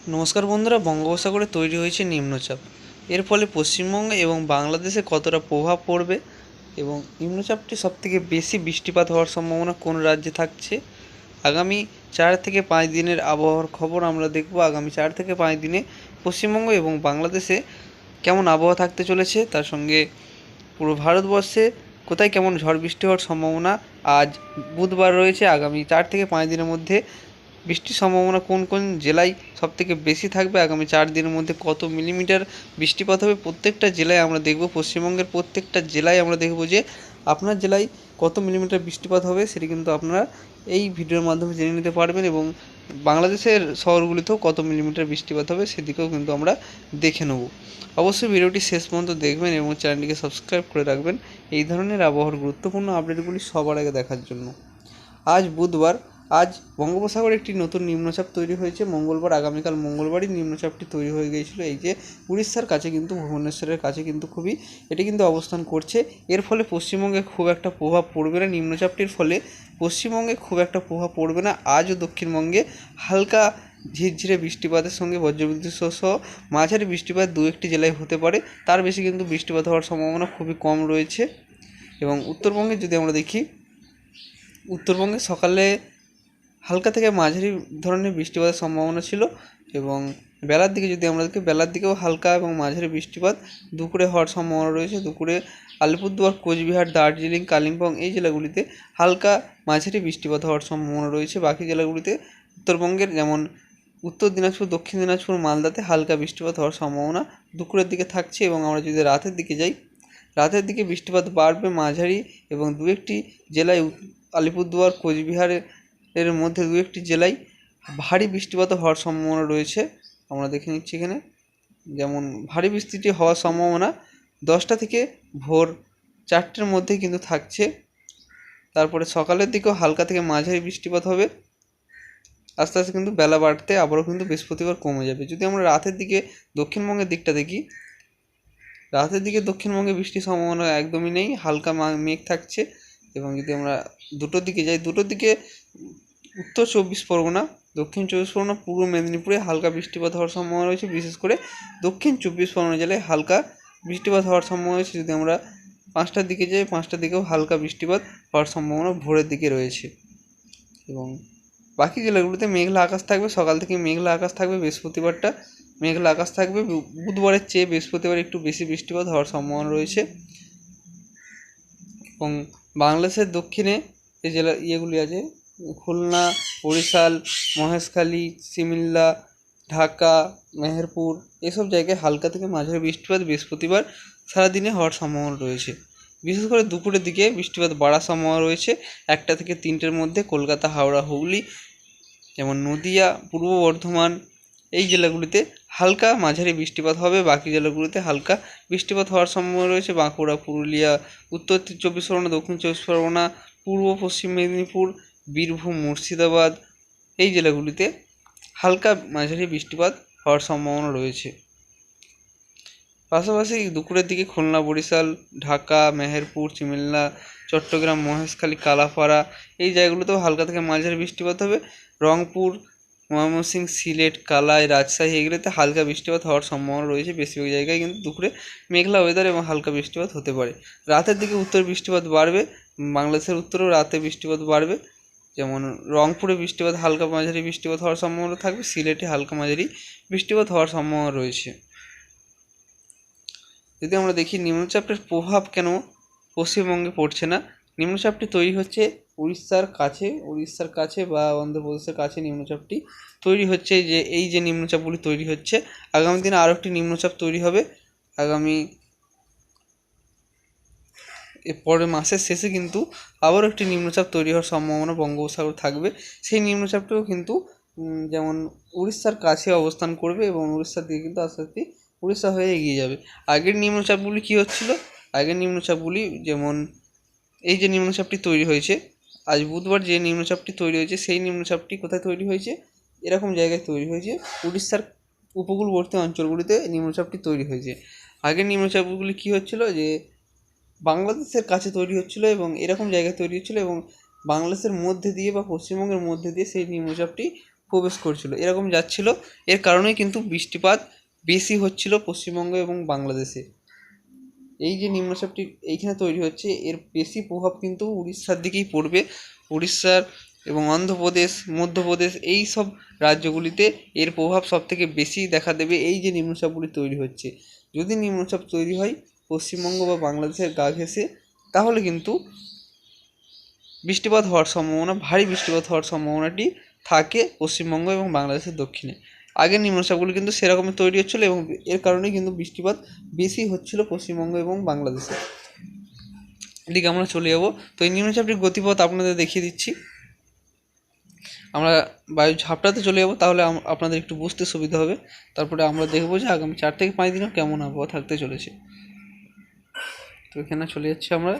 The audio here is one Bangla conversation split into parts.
নমস্কার বন্ধুরা, বঙ্গোপসাগরে তৈরি হয়েছে নিম্নচাপ। এর ফলে পশ্চিমবঙ্গে এবং বাংলাদেশে কতটা প্রভাব পড়বে এবং নিম্নচাপটি সবথেকে বেশি বৃষ্টিপাত হওয়ার সম্ভাবনা কোন রাজ্যে থাকছে? আগামী চার থেকে পাঁচ দিনের আবহাওয়ার খবর আমরা দেখব। আগামী চার থেকে পাঁচ দিনে পশ্চিমবঙ্গ এবং বাংলাদেশে কেমন আবহাওয়া থাকতে চলেছে? তার সঙ্গে পুরো ভারতবর্ষে কোথায় কেমন ঝড় বৃষ্টি হওয়ার সম্ভাবনা আজ বুধবার রয়েছে। আগামী চার থেকে পাঁচ দিনের মধ্যে বৃষ্টির সম্ভাবনা কোন কোন জেলায় সবথেকে বেশি থাকবে? আগামী চার দিনের মধ্যে কত মিলিমিটার বৃষ্টিপাত হবে? প্রত্যেকটা জেলায় আমরা দেখব, পশ্চিমবঙ্গের প্রত্যেকটা জেলায় আমরা দেখব যে আপনার জেলায় কত মিলিমিটার বৃষ্টিপাত হবে সেটি কিন্তু আপনারা এই ভিডিওর মাধ্যমে জেনে নিতে পারবেন এবং বাংলাদেশের শহরগুলিতেও কত মিলিমিটার বৃষ্টিপাত হবে সেদিকেও কিন্তু আমরা দেখে নেব। অবশ্যই ভিডিওটি শেষ পর্যন্ত দেখবেন এবং চ্যানেলটিকে সাবস্ক্রাইব করে রাখবেন। এই ধরনের আবহাওয়ার গুরুত্বপূর্ণ আপডেটগুলি সবার আগে দেখার জন্য। আজ বুধবার আজ বঙ্গোপসাগরে একটি নতুন নিম্নচাপ তৈরি হয়েছে। মঙ্গলবার, আগামীকাল মঙ্গলবারই নিম্নচাপটি তৈরি হয়ে গিয়েছিল। এই যে উড়িষ্যার কাছে কিন্তু, ভুবনেশ্বরের কাছে কিন্তু খুবই এটি কিন্তু অবস্থান করছে। এর ফলে পশ্চিমবঙ্গে খুব একটা প্রভাব পড়বে না। নিম্নচাপটির ফলে পশ্চিমবঙ্গে খুব একটা প্রভাব পড়বে না। আজও দক্ষিণবঙ্গে হালকা ঝিরঝিরে বৃষ্টিপাতের সঙ্গে বজ্রবিদ্যুৎ সহ মাঝারি বৃষ্টিপাত দু একটি জেলায় হতে পারে। তার বেশি কিন্তু বৃষ্টিপাত হওয়ার সম্ভাবনা খুবই কম রয়েছে। এবং উত্তরবঙ্গে যদি আমরা দেখি, উত্তরবঙ্গে সকালে হালকা থেকে মাঝারি ধরনের বৃষ্টিপাতের সম্ভাবনা ছিল এবং বেলার দিকে যদি আমরা দেখি, বেলার দিকেও হালকা এবং মাঝারি বৃষ্টিপাত দুপুরে হওয়ার সম্ভাবনা রয়েছে। দুপুরে আলিপুরদুয়ার, কোচবিহার, দার্জিলিং, কালিম্পং এই জেলাগুলিতে হালকা মাঝারি বৃষ্টিপাত হওয়ার সম্ভাবনা রয়েছে। বাকি জেলাগুলিতে উত্তরবঙ্গের যেমন উত্তর দিনাজপুর, দক্ষিণ দিনাজপুর, মালদাতে হালকা বৃষ্টিপাত হওয়ার সম্ভাবনা দুপুরের দিকে থাকছে এবং আমরা যদি রাতের দিকে যাই, রাতের দিকে বৃষ্টিপাত বাড়বে মাঝারি এবং দু একটি জেলায় আলিপুরদুয়ার কোচবিহারের এর মধ্যে দু একটি জেলায় ভারী বৃষ্টিপাত হওয়ার সম্ভাবনা রয়েছে। আমরা দেখে নিচ্ছি এখানে। যেমন ভারী বৃষ্টিটি হওয়ার সম্ভাবনা দশটা থেকে ভোর চারটের মধ্যে কিন্তু থাকছে। তারপরে সকালের দিকেও হালকা থেকে মাঝারি বৃষ্টিপাত হবে। আস্তে আস্তে কিন্তু বেলা বাড়তে আবারও কিন্তু বৃহস্পতিবার কমে যাবে। যদি আমরা রাতের দিকে দক্ষিণবঙ্গের দিকটা দেখি, রাতের দিকে দক্ষিণবঙ্গে বৃষ্টির সম্ভাবনা একদমই নেই। হালকা মেঘ থাকছে এবং যদি আমরা দুটোর দিকে যাই, দুটোর দিকে উত্তর চব্বিশ পরগনা, দক্ষিণ চব্বিশ পরগনা, পূর্ব মেদিনীপুরে হালকা বৃষ্টিপাত হওয়ার সম্ভাবনা রয়েছে, বিশেষ করে দক্ষিণ চব্বিশ পরগনা জেলায় হালকা বৃষ্টিপাত হওয়ার সম্ভাবনা রয়েছে। যদি আমরা পাঁচটার দিকে যাই, পাঁচটার দিকেও হালকা বৃষ্টিপাত হওয়ার সম্ভাবনা ভোরের দিকে রয়েছে। এবং বাকি জেলাগুলোতে মেঘলা আকাশ থাকবে, সকাল থেকে মেঘলা আকাশ থাকবে, বৃহস্পতিবারটা মেঘলা আকাশ থাকবে। বুধবারের চেয়ে বৃহস্পতিবার একটু বেশি বৃষ্টিপাত হওয়ার সম্ভাবনা রয়েছে। এবং বাংলাদেশের দক্ষিণে যে জেলা ইয়েগুলি আছে খুলনা, বরিশাল, মহেশখালী, সিমিল্লা, ঢাকা, মেহেরপুর এসব জায়গায় হালকা থেকে মাঝারি বৃষ্টিপাত বৃহস্পতিবার সারাদিনে হওয়ার সম্ভাবনা রয়েছে। বিশেষ করে দুপুরের দিকে বৃষ্টিপাত বাড়ার সম্ভাবনা রয়েছে। একটা থেকে তিনটের মধ্যে কলকাতা, হাওড়া, হুগলি যেমন নদিয়া, পূর্ব বর্ধমান এই জেলাগুলিতে হালকা মাঝারি বৃষ্টিপাত হবে। বাকি জেলাগুলিতে হালকা বৃষ্টিপাত হওয়ার সম্ভাবনা রয়েছে। বাঁকুড়া, পুরুলিয়া, উত্তর চব্বিশ পরগনা, দক্ষিণ চব্বিশ পরগনা, পূর্ব পশ্চিম মেদিনীপুর বীরভূম, মুর্শিদাবাদ, এই জেলাগুলিতে হালকা মাঝারি বৃষ্টিপাত হওয়ার সম্ভাবনা রয়েছে। পাশাপাশি দুপুরের দিকে খুলনা, বরিশাল, ঢাকা, মেহেরপুর, চিমিল্লা, চট্টগ্রাম, মহেশখালী, কালাপাড়া এই জায়গাগুলোতেও হালকা থেকে মাঝারি বৃষ্টিপাত হবে। রংপুর, ময়মনসিংহ, সিলেট, কালাই, রাজশাহী এগুলোতে হালকা বৃষ্টিপাত হওয়ার সম্ভাবনা রয়েছে বেশিরভাগ জায়গায়, কিন্তু দুপুরে মেঘলা ওয়েদার এবং হালকা বৃষ্টিপাত হতে পারে। রাতের দিকে উত্তর বৃষ্টিপাত বাড়বে, বাংলাদেশের উত্তরেও রাতে বৃষ্টিপাত বাড়বে। যেমন রংপুরে বৃষ্টিপাত, হালকা মাঝারি বৃষ্টিপাত হওয়ার সম্ভাবনা থাকবে, সিলেটে হালকা মাঝারি বৃষ্টিপাত হওয়ার সম্ভাবনা রয়েছে। যদি আমরা দেখি, নিম্নচাপের প্রভাব কেন পশ্চিমবঙ্গে পড়ছে না? নিম্নচাপটি তৈরি হচ্ছে উড়িষ্যার কাছে উড়িষ্যার কাছে বা অন্ধ্রপ্রদেশের কাছে নিম্নচাপটি তৈরি হচ্ছে যে, এই যে নিম্নচাপগুলি তৈরি হচ্ছে, আগামী দিনে আরও একটি নিম্নচাপ তৈরি হবে। আগামী পরের মাসের শেষে কিন্তু আবারও একটি নিম্নচাপ তৈরি হওয়ার সম্ভাবনা বঙ্গোপসাগর থাকবে। সেই নিম্নচাপটিও কিন্তু যেমন উড়িষ্যার কাছে অবস্থান করবে এবং উড়িষ্যার দিকে কিন্তু আস্তে আস্তে উড়িষ্যা হয়ে এগিয়ে যাবে। আগের নিম্নচাপগুলি কী হচ্ছিল? আগের নিম্নচাপগুলি যেমন এই যে নিম্নচাপটি তৈরি হয়েছে, আজ বুধবার যে নিম্নচাপটি তৈরি হয়েছে, সেই নিম্নচাপটি কোথায় তৈরি হয়েছে? এরকম জায়গায় তৈরি হয়েছে। উড়িষ্যার উপকূলবর্তী অঞ্চলগুলিতে নিম্নচাপটি তৈরি হয়েছে। আগের নিম্নচাপগুলি কী হচ্ছিল? যে বাংলাদেশের কাছে তৈরি হচ্ছিল এবং এরকম জায়গায় তৈরি হচ্ছিল এবং বাংলাদেশের মধ্যে দিয়ে বা পশ্চিমবঙ্গের মধ্যে দিয়ে সেই নিম্নচাপটি প্রবেশ করছিল। এরকম যাচ্ছিল। এর কারণেই কিন্তু বৃষ্টিপাত বেশি হচ্ছিল পশ্চিমবঙ্গ এবং বাংলাদেশে। এই যে নিম্নচাপটি এইখানে তৈরি হচ্ছে, এর বেশি প্রভাব কিন্তু উড়িষ্যার দিকেই পড়বে। উড়িষ্যার এবং অন্ধ্রপ্রদেশ, মধ্যপ্রদেশ এই সব রাজ্যগুলিতে এর প্রভাব সব থেকে বেশি দেখা দেবে। এই যে নিম্নচাপগুলি তৈরি হচ্ছে। যদি নিম্নচাপ তৈরি হয় পশ্চিমবঙ্গ বা বাংলাদেশের গা ঘেঁষে, তাহলে কিন্তু বৃষ্টিপাত হওয়ার সম্ভাবনা, ভারী বৃষ্টিপাত হওয়ার সম্ভাবনাটি থাকে পশ্চিমবঙ্গ এবং বাংলাদেশের দক্ষিণে। আগের নিম্নচাপগুলি কিন্তু সেরকমই তৈরি হচ্ছিল এবং এর কারণেই কিন্তু বৃষ্টিপাত বেশি হচ্ছিল পশ্চিমবঙ্গ এবং বাংলাদেশে। এদিকে আমরা চলে যাব। তো এই নিম্নচাপটির গতিপথ আপনাদের দেখিয়ে দিচ্ছি। আমরা বায়ু ঝাপটাতে চলে যাব, তাহলে আপনাদের একটু বুঝতে সুবিধা হবে। তারপরে আমরা দেখব যে আগামী চার থেকে পাঁচ দিনও কেমন আবহাওয়া থাকতে চলেছে। তো এখানে চলে যাচ্ছি আমরা।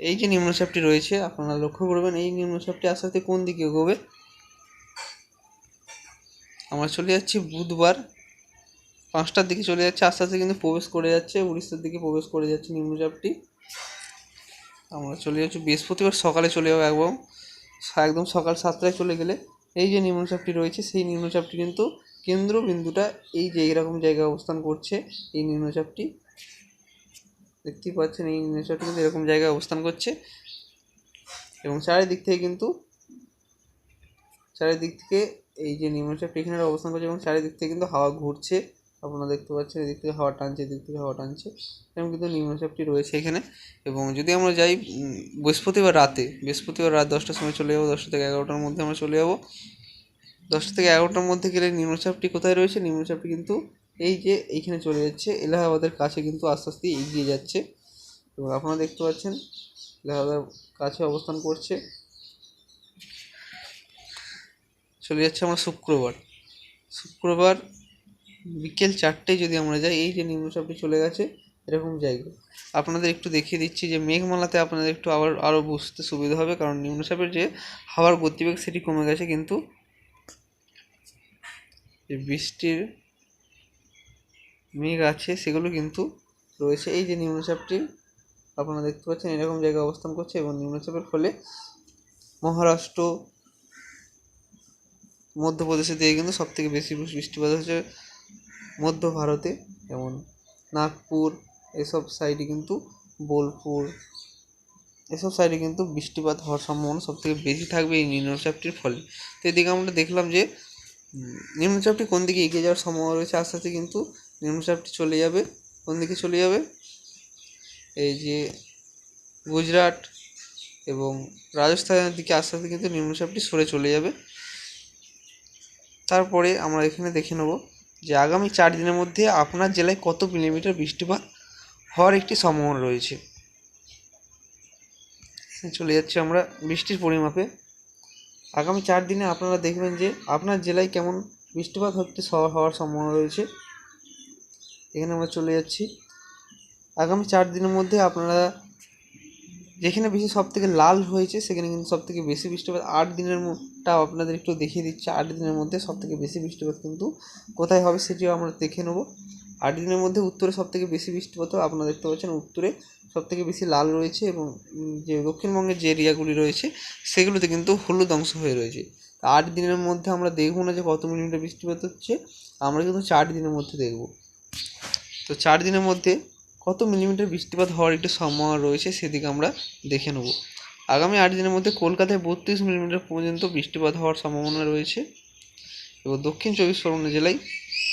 এই যে নিম্নচাপটি রয়েছে, আপনারা লক্ষ্য করবেন, এই নিম্নচাপটি আস্তে আস্তে কোন দিকে এগোবে? আমরা চলে যাচ্ছি বুধবার। পাঁচটার দিকে চলে যাচ্ছে, আস্তে আস্তে কিন্তু প্রবেশ করে যাচ্ছে উড়িষ্যার দিকে প্রবেশ করে যাচ্ছে নিম্নচাপটি আমরা চলে যাচ্ছি, বৃহস্পতিবার সকালে চলে যাব একদম। একদম সকাল সাতটায় চলে গেলে এই যে নিম্নচাপটি রয়েছে, সেই নিম্নচাপটি কিন্তু কেন্দ্রবিন্দুটা এই যে এরকম জায়গায় অবস্থান করছে, এই নিম্নচাপটি দেখতেই পাচ্ছেন এই নিম্নচাপটি কিন্তু এরকম জায়গায় অবস্থান করছে। এবং চারিদিক থেকে কিন্তু চারিদিক থেকে এই যে নিম্নচাপটি এখানে অবস্থান করছে এবং চারিদিক থেকে কিন্তু হাওয়া ঘুরছে। আপনারা দেখতে পাচ্ছেন এদিক থেকে হাওয়া টানছে, এদিক থেকে হাওয়া টানছে। এরকম কিন্তু নিম্নচাপটি রয়েছে এখানে। এবং যদি আমরা যাই বৃহস্পতিবার রাতে, বৃহস্পতিবার রাত দশটার সময় চলে যাব, দশটা থেকে এগারোটার মধ্যে আমরা চলে যাব। দশটা থেকে এগারোটার মধ্যে গেলে নিম্নচাপটি কোথায় রয়েছে? নিম্নচাপটি কিন্তু এই যে এইখানে চলে যাচ্ছে, এলাহাবাদের কাছে কিন্তু আস্তে আস্তে এগিয়ে যাচ্ছে। এবং আপনারা দেখতে পাচ্ছেন, এলাহাবাদের কাছে অবস্থান করছে। চলে যাচ্ছে আমরা শুক্রবার। শুক্রবার বিকেল চারটেয় যদি আমরা যাই, এই যে নিম্নচাপটি চলে গেছে, এরকম জায়গা আপনাদের একটু দেখিয়ে দিচ্ছি যে মেঘমালাতে আপনাদের একটু আবার আরও বুঝতে সুবিধা হবে, কারণ নিম্নচাপের যে হাওয়ার গতিবেগ সেটি কমে গেছে, কিন্তু বৃষ্টির মেঘ আছে, সেগুলো কিন্তু রয়েছে। এই যে নিম্নচাপটি আপনারা দেখতে পাচ্ছেন, এরকম জায়গায় অবস্থান করছে এবং নিম্নচাপের ফলে মহারাষ্ট্র মধ্যপ্রদেশের দিকে কিন্তু সবথেকে বেশি বৃষ্টিপাত হচ্ছে মধ্য ভারতে। যেমন নাগপুর, এসব সাইডে কিন্তু বোলপুর, এসব সাইডে কিন্তু বৃষ্টিপাত হওয়ার সম্ভাবনা সব থেকে বেশি থাকবে এই নিম্নচাপটির ফলে। তো এদিকে আমরা দেখলাম যে নিম্নচাপটি কোন দিকে এগিয়ে যাওয়ার সম্ভাবনা রয়েছে, আস্তে আস্তে কিন্তু নিম্নচাপটি চলে যাবে, কোন দিকে চলে যাবে? এই যে গুজরাট এবং রাজস্থানের দিকে আস্তে আস্তে কিন্তু নিম্নচাপটি সরে চলে যাবে। তারপরে আমরা এখানে দেখে নেব যে আগামী চার দিনের মধ্যে আপনার জেলায় কত মিলিমিটার বৃষ্টিপাত হওয়ার একটি সম্ভাবনা রয়েছে। চলে যাচ্ছে আমরা বৃষ্টির পরিমাপে। আগামী চার দিনে আপনারা দেখবেন যে আপনার জেলায় কেমন বৃষ্টিপাত হচ্ছে হওয়ার সম্ভাবনা রয়েছে। এখানে আমরা চলে যাচ্ছি। আগামী চার দিনের মধ্যে আপনারা যেখানে বেশি সব থেকে লাল হয়েছে, সেখানে কিন্তু সব থেকে বেশি বৃষ্টিপাত। আট দিনের টা আপনাদের একটু দেখিয়ে দিচ্ছি। আট দিনের মধ্যে সব থেকে বেশি বৃষ্টিপাত কিন্তু কোথায় হবে সেটিও আমরা দেখে নেব। আট দিনের মধ্যে উত্তরে সব থেকে বেশি বৃষ্টিপাত। আপনারা দেখতে পাচ্ছেন। উত্তরে সব থেকে বেশি লাল রয়েছে এবং যে দক্ষিণবঙ্গের যে এরিয়াগুলি রয়েছে, সেগুলোতে কিন্তু হলুদ অংশ হয়ে রয়েছে। আট দিনের মধ্যে আমরা দেখব না যে কত মিলিমিটার বৃষ্টিপাত হচ্ছে। আমরা কিন্তু চার দিনের মধ্যে দেখব। তো চার দিনের মধ্যে কত মিলিমিটার বৃষ্টিপাত হওয়ার একটি সম্ভাবনা রয়েছে সেদিকে আমরা দেখে নেব। আগামী আট দিনের মধ্যে কলকাতায় বত্রিশ মিলিমিটার পর্যন্ত বৃষ্টিপাত হওয়ার সম্ভাবনা রয়েছে এবং দক্ষিণ চব্বিশ পরগনা জেলায়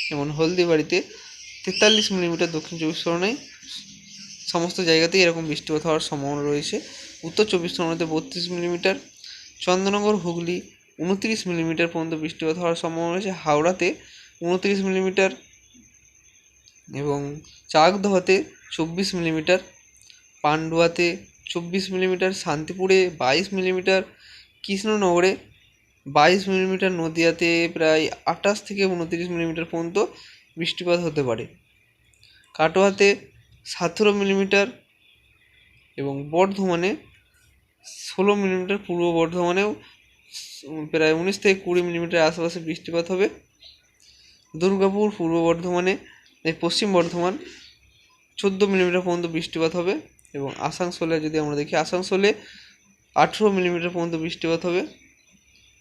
যেমন হলদিবাড়িতে তেতাল্লিশ মিলিমিটার দক্ষিণ চব্বিশ পরগনায় সমস্ত জায়গাতেই এরকম বৃষ্টিপাত হওয়ার সম্ভাবনা রয়েছে। উত্তর চব্বিশ পরগনাতে বত্রিশ মিলিমিটার চন্দ্রনগর হুগলি, উনত্রিশ মিলিমিটার পর্যন্ত বৃষ্টিপাত হওয়ার সম্ভাবনা রয়েছে। হাওড়াতে উনত্রিশ মিলিমিটার এবং চাকদহতে চব্বিশ মিলিমিটার, পান্ডুয়াতে চব্বিশ মিলিমিটার, শান্তিপুরে বাইশ মিলিমিটার, কৃষ্ণনগরে বাইশ মিলিমিটার, নদীয়াতে প্রায় আঠাশ থেকে উনত্রিশ মিলিমিটার পর্যন্ত বৃষ্টিপাত হতে পারে। কাটোয়াতে সতেরো মিলিমিটার এবং বর্ধমানে ষোলো মিলিমিটার, পূর্ব বর্ধমানেও প্রায় উনিশ থেকে কুড়ি মিলিমিটার আশেপাশে বৃষ্টিপাত হবে। দুর্গাপুর, পূর্ব বর্ধমানে এই পশ্চিম বর্ধমান চোদ্দ মিলিমিটার পর্যন্ত বৃষ্টিপাত হবে এবং আসানসোলে যদি আমরা দেখি, আসানসোলে আঠেরো মিলিমিটার পর্যন্ত বৃষ্টিপাত হবে।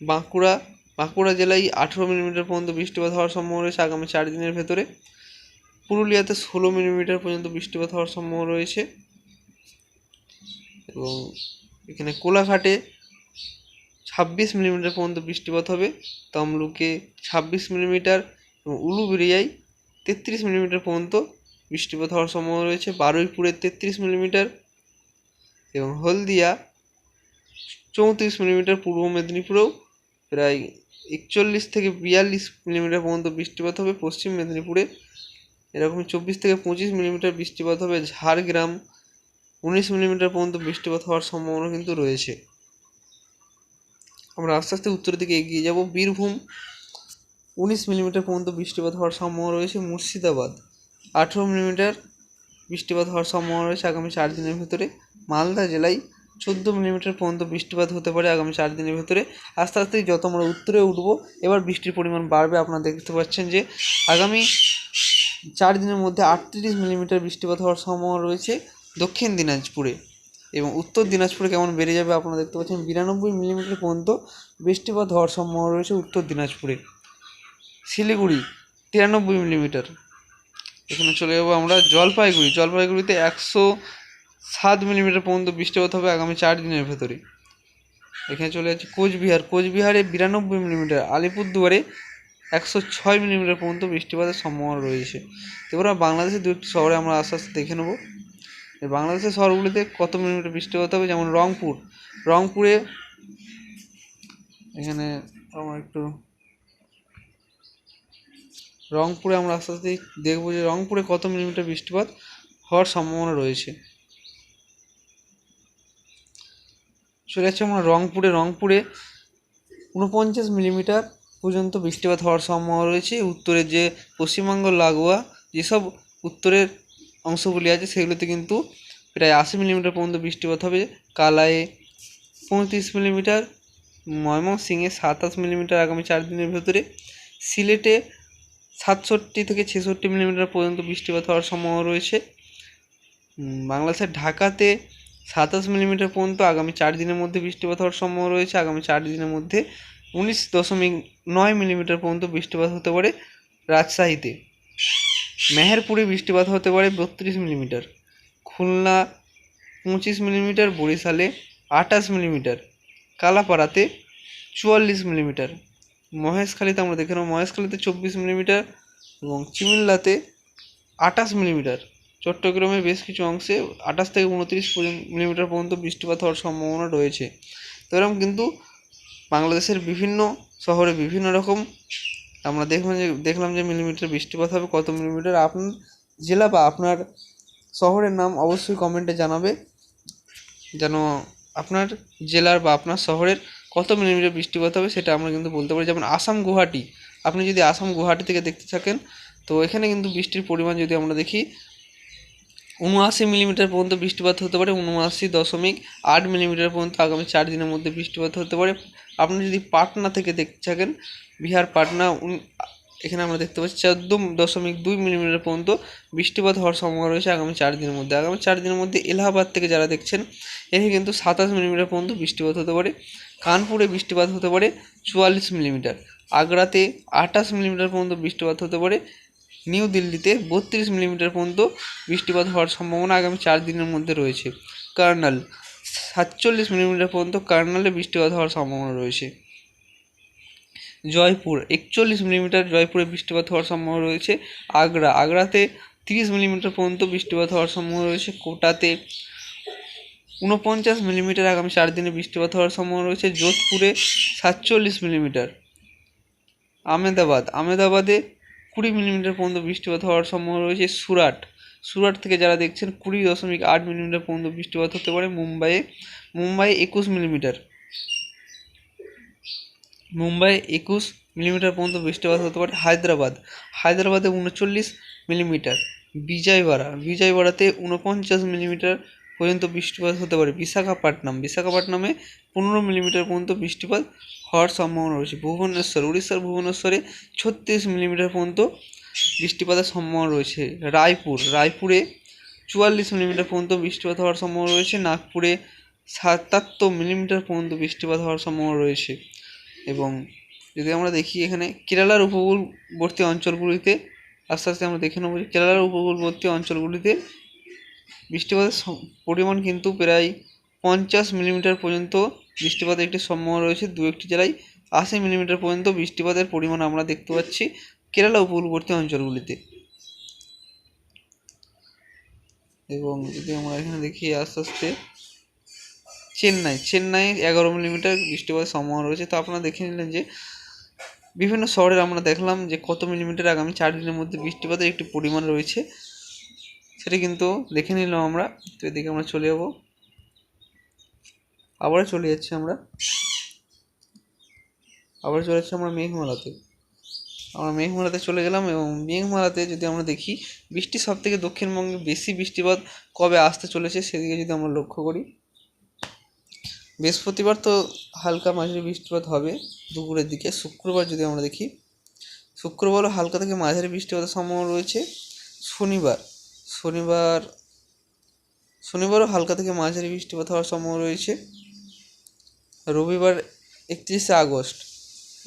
বাঁকুড়া বাঁকুড়া জেলায় আঠেরো মিলিমিটার পর্যন্ত বৃষ্টিপাত হওয়ার সম্ভাবনা রয়েছে আগামী চার দিনের ভেতরে। পুরুলিয়াতে ষোলো মিলিমিটার পর্যন্ত বৃষ্টিপাত হওয়ার সম্ভাবনা রয়েছে। এবং এখানে কোলাঘাটে ছাব্বিশ মিলিমিটার পর্যন্ত বৃষ্টিপাত হবে, তমলুকে ছাব্বিশ মিলিমিটার এবং উলুবেড়িয়ায় তেত্রিশ মিলিমিটার পর্যন্ত বৃষ্টিপাত হওয়ার সম্ভাবনা রয়েছে। বারুইপুরে তেত্রিশ মিলিমিটার এবং হলদিয়া চৌত্রিশ মিলিমিটার, পূর্ব মেদিনীপুরেও প্রায় একচল্লিশ থেকে বিয়াল্লিশ মিলিমিটার পর্যন্ত বৃষ্টিপাত হবে। পশ্চিম মেদিনীপুরে এরকম চব্বিশ থেকে পঁচিশ মিলিমিটার বৃষ্টিপাত হবে। ঝাড়গ্রাম উনিশ মিলিমিটার পর্যন্ত বৃষ্টিপাত হওয়ার সম্ভাবনা কিন্তু রয়েছে। আমরা আস্তে আস্তে উত্তরের দিকে এগিয়ে যাব। বীরভূম উনিশ মিলিমিটার পর্যন্ত বৃষ্টিপাত হওয়ার সম্ভাবনা রয়েছে মুর্শিদাবাদ। আঠেরো মিলিমিটার বৃষ্টিপাত হওয়ার সম্ভাবনা রয়েছে আগামী চার দিনের ভিতরে। মালদা জেলায় চোদ্দ মিলিমিটার পর্যন্ত বৃষ্টিপাত হতে পারে আগামী চার দিনের ভিতরে। আস্তে আস্তে যত আমরা উত্তরে উঠব, এবার বৃষ্টির পরিমাণ বাড়বে। আপনারা দেখতে পাচ্ছেন যে আগামী চার দিনের মধ্যে আটত্রিশ মিলিমিটার বৃষ্টিপাত হওয়ার সম্ভাবনা রয়েছে দক্ষিণ দিনাজপুরে এবং উত্তর দিনাজপুরে কেমন বেড়ে যাবে আপনারা দেখতে পাচ্ছেন। বিরানব্বই মিলিমিটার পর্যন্ত বৃষ্টিপাত হওয়ার সম্ভাবনা রয়েছে উত্তর দিনাজপুরে। শিলিগুড়ি, তিরানব্বই মিলিমিটার। এখানে চলে যাব আমরা জলপাইগুড়ি। জলপাইগুড়িতে একশো সাত মিলিমিটার পর্যন্ত বৃষ্টিপাত হবে আগামী চার দিনের ভেতরে এখানে চলে যাচ্ছে কোচবিহার। কোচবিহারে বিরানব্বই মিলিমিটার, আলিপুরদুয়ারে একশো ছয় মিলিমিটার পর্যন্ত বৃষ্টিপাতের সম্ভাবনা রয়েছে। এবার বাংলাদেশের দু একটি শহরে আমরা আস্তে আস্তে দেখে নেব। বাংলাদেশের শহরগুলিতে কত মিলিমিটার বৃষ্টিপাত হবে? যেমন রংপুর। রংপুরে এখানে আমার একটু রংপুরে আমরা আস্তে আস্তে দেখব যে রংপুরে কত মিলিমিটার বৃষ্টিপাত হওয়ার সম্ভাবনা রয়েছে। চলে যাচ্ছে আমরা রংপুরে। রংপুরে উনপঞ্চাশ মিলিমিটার পর্যন্ত বৃষ্টিপাত হওয়ার সম্ভাবনা রয়েছে। উত্তরের যে পশ্চিমবঙ্গ, লাগোয়া যেসব উত্তরের অংশগুলি আছে সেগুলোতে কিন্তু প্রায় আশি মিলিমিটার পর্যন্ত বৃষ্টিপাত হবে। কালায়ে পঁয়ত্রিশ মিলিমিটার, ময়মনসিংহে সাতাশ মিলিমিটার আগামী চার দিনের ভেতরে। সিলেটে সাতষট্টি থেকে ছেষট্টি মিলিমিটার পর্যন্ত বৃষ্টিপাত হওয়ার সম্ভাবনা রয়েছে। বাংলাদেশের ঢাকাতে সাতাশ মিলিমিটার পর্যন্ত আগামী চার দিনের মধ্যে বৃষ্টিপাত হওয়ার সম্ভাবনা রয়েছে। আগামী চার দিনের মধ্যে উনিশ দশমিক নয় মিলিমিটার পর্যন্ত বৃষ্টিপাত হতে পারে রাজশাহীতে। মেহেরপুরে বৃষ্টিপাত হতে পারে বত্রিশ মিলিমিটার। খুলনা পঁচিশ মিলিমিটার, বরিশালে আঠাশ মিলিমিটার। কালাপাড়াতে চুয়াল্লিশ মিলিমিটার। মহেশখালীতে আমরা দেখে নেব। মহেশখালীতে চব্বিশ মিলিমিটার এবং চিমিল্লাতে আঠাশ মিলিমিটার। চট্টগ্রামের বেশ কিছু অংশে আঠাশ থেকে উনত্রিশ মিলিমিটার পর্যন্ত বৃষ্টিপাত হওয়ার সম্ভাবনা রয়েছে। তো এরকম কিন্তু বাংলাদেশের বিভিন্ন শহরে বিভিন্ন রকম আমরা দেখলাম যে দেখলাম যে মিলিমিটার বৃষ্টিপাত হবে, কত মিলিমিটার। আপনার জেলা বা আপনার শহরের নাম অবশ্যই কমেন্টে জানাবে। যেন আপনার জেলার বা আপনার শহরের কত মিলিমিটার বৃষ্টিপাত হবে সেটা আমরা কিন্তু বলতে পারি। যেমন আসাম গুয়াহাটি, আপনি যদি আসাম গুয়াহাটি থেকে দেখতে থাকেন, তো এখানে কিন্তু বৃষ্টির পরিমাণ যদি আমরা দেখি, উনআশি মিলিমিটার পর্যন্ত বৃষ্টিপাত হতে পারে, উনআশি দশমিক আট মিলিমিটার পর্যন্ত আগামী চার দিনের মধ্যে বৃষ্টিপাত হতে পারে। আপনি যদি পাটনা থেকে দেখতে থাকেন, বিহার, পাটনা এখানে আমরা দেখতে পাচ্ছি চোদ্দ দশমিক দুই মিলিমিটার পর্যন্ত বৃষ্টিপাত হওয়ার সম্ভাবনা রয়েছে আগামী চার দিনের মধ্যে। আগামী চার দিনের মধ্যে এলাহাবাদ থেকে যারা দেখছেন এখানে কিন্তু সাতাশ মিলিমিটার পর্যন্ত বৃষ্টিপাত হতে পারে। কানপুরে বৃষ্টিপাত হতে পারে চুয়াল্লিশ মিলিমিটার, আগ্রাতে আঠাশ মিলিমিটার পর্যন্ত বৃষ্টিপাত হতে পারে, নিউ দিল্লিতে বত্রিশ মিলিমিটার পর্যন্ত বৃষ্টিপাত হওয়ার সম্ভাবনা আগামী চার দিনের মধ্যে রয়েছে। কার্নাল, সাতচল্লিশ মিলিমিটার পর্যন্ত কার্নালে বৃষ্টিপাত হওয়ার সম্ভাবনা রয়েছে। জয়পুর, একচল্লিশ মিলিমিটার জয়পুরে বৃষ্টিপাত হওয়ার সম্ভাবনা রয়েছে। আগ্রা, আগ্রাতে তিরিশ মিলিমিটার পর্যন্ত বৃষ্টিপাত হওয়ার সম্ভাবনা রয়েছে। কোটাতে উনপঞ্চাশ মিলিমিটার আগামী চার দিনে বৃষ্টিপাত হওয়ার সম্ভাবনা রয়েছে। যোধপুরে সাতচল্লিশ মিলিমিটার। আমেদাবাদ আমেদাবাদে কুড়ি মিলিমিটার পর্যন্ত বৃষ্টিপাত হওয়ার সম্ভাবনা রয়েছে। সুরাট সুরাট থেকে যারা দেখছেন, কুড়ি দশমিক আট মিলিমিটার পর্যন্ত বৃষ্টিপাত হতে পারে মুম্বাইয়ে। মুম্বাই একুশ মিলিমিটার। মুম্বাই একুশ মিলিমিটার পর্যন্ত বৃষ্টিপাত হতে পারে। হায়দ্রাবাদ, হায়দ্রাবাদে উনচল্লিশ মিলিমিটার। বিজয়বাড়া, বিজয়বাড়াতে উনপঞ্চাশ মিলিমিটার পর্যন্ত বৃষ্টিপাত হতে পারে। বিশাখাপট্টনম বিশাখাপট্টনমে পনেরো মিলিমিটার পর্যন্ত বৃষ্টিপাত হওয়ার সম্ভাবনা রয়েছে। ভুবনেশ্বর, উড়িষ্যার ভুবনেশ্বরে ছত্রিশ মিলিমিটার পর্যন্ত বৃষ্টিপাতের সম্ভাবনা রয়েছে। রায়পুর, রায়পুরে চুয়াল্লিশ মিলিমিটার পর্যন্ত বৃষ্টিপাত হওয়ার সম্ভাবনা রয়েছে। নাগপুরে সাতাত্তর মিলিমিটার পর্যন্ত বৃষ্টিপাত হওয়ার সম্ভাবনা রয়েছে। এবং যদি আমরা দেখি এখানে কেরালার উপকূলবর্তী অঞ্চলগুলিতে, আস্তে আস্তে আমরা দেখে নেব যে কেরালার উপকূলবর্তী অঞ্চলগুলিতে বৃষ্টিপাতের পরিমাণ কিন্তু প্রায় পঞ্চাশ মিলিমিটার পর্যন্ত বৃষ্টিপাতের একটি সম্ভাবনা রয়েছে। দু একটি জেলায় আশি মিলিমিটার পর্যন্ত বৃষ্টিপাতের পরিমাণ আমরা দেখতে পাচ্ছি কেরালা উপকূলবর্তী অঞ্চলগুলিতে। এবং যদি আমরা এখানে দেখি আস্তে আস্তে, চেন্নাই চেন্নাই এগারো মিলিমিটার বৃষ্টিপাতের সম্ভাবনা রয়েছে। তো আপনারা দেখে নিলেন যে বিভিন্ন শহরের আমরা দেখলাম যে কত মিলিমিটার আগামী চার দিনের মধ্যে বৃষ্টিপাতের একটি পরিমাণ রয়েছে। সেটা কিন্তু দেখে নিলাম আমরা। তো এদিকে আমরা চলে যাব। আবারও চলে যাচ্ছি আমরা। আবার চলে যাচ্ছি আমরা মেঘমালাতে। আমরা মেঘমালাতে চলে গেলাম এবং মেঘমালাতে যদি আমরা দেখি, বৃষ্টি সব থেকে দক্ষিণবঙ্গে বেশি বৃষ্টিপাত কবে আসতে চলেছে সেদিকে যদি আমরা লক্ষ্য করি। বৃহস্পতিবার তো হালকা মাঝারি বৃষ্টিপাত হবে দুপুরের দিকে। শুক্রবার যদি আমরা দেখি শুক্রবারও হালকা থেকে মাঝারি বৃষ্টিপাতের সম্ভাবনা রয়েছে। শনিবার শনিবার, শনিবারও হালকা থেকে মাঝারি বৃষ্টিপাত হওয়ার সম্ভাবনা রয়েছে। রবিবার একত্রিশে আগস্ট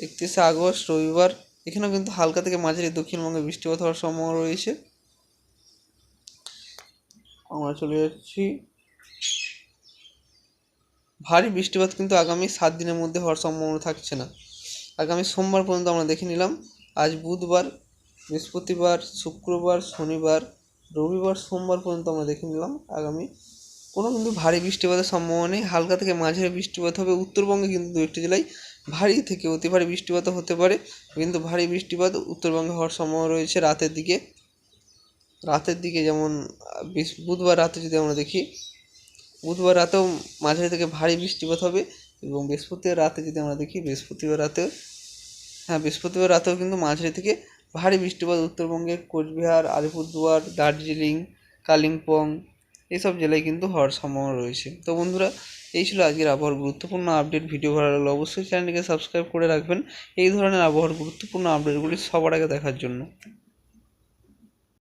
একত্রিশে আগস্ট, রবিবার, এখানেও কিন্তু হালকা থেকে মাঝারি দক্ষিণবঙ্গে বৃষ্টিপাত হওয়ার সম্ভাবনা রয়েছে। আমরা চলে যাচ্ছি। ভারী বৃষ্টিপাত কিন্তু আগামী সাত দিনের মধ্যে হওয়ার সম্ভাবনা থাকছে না। আগামী সোমবার পর্যন্ত আমরা দেখে নিলাম, আজ বুধবার, বৃহস্পতিবার, শুক্রবার, শনিবার রবিবার, সোমবার পর্যন্ত আমরা দেখে নিলাম আগামী। কোনো কিন্তু ভারী বৃষ্টিপাতের সম্ভাবনা নেই। হালকা থেকে মাঝারি বৃষ্টিপাত হবে। উত্তরবঙ্গে কিন্তু দু একটি জেলায় ভারী থেকে অতি ভারী বৃষ্টিপাতও হতে পারে। কিন্তু ভারী বৃষ্টিপাত উত্তরবঙ্গে হওয়ার সম্ভাবনা রয়েছে রাতের দিকে। রাতের দিকে যেমন বুধবার রাতে যদি আমরা দেখি, বুধবার রাতেও মাঝারি থেকে ভারী বৃষ্টিপাত হবে এবং বৃহস্পতিবার রাতে যদি আমরা দেখি, বৃহস্পতিবার রাতেও হ্যাঁ বৃহস্পতিবার রাতেও কিন্তু মাঝারি থেকে ভারী বৃষ্টিপাত উত্তরবঙ্গের কোচবিহার, আলিপুরদুয়ার, দার্জিলিং, কালিম্পং এসব জেলায় কিন্তু হওয়ার সম্ভাবনা রয়েছে। তো বন্ধুরা, এই ছিল আজকের আবহাওয়ার গুরুত্বপূর্ণ আপডেট। ভিডিও ভালো লাগলে অবশ্যই চ্যানেলটিকে সাবস্ক্রাইব করে রাখবেন। এই ধরনের আবহাওয়ার গুরুত্বপূর্ণ আপডেটগুলি সবার আগে দেখার জন্য।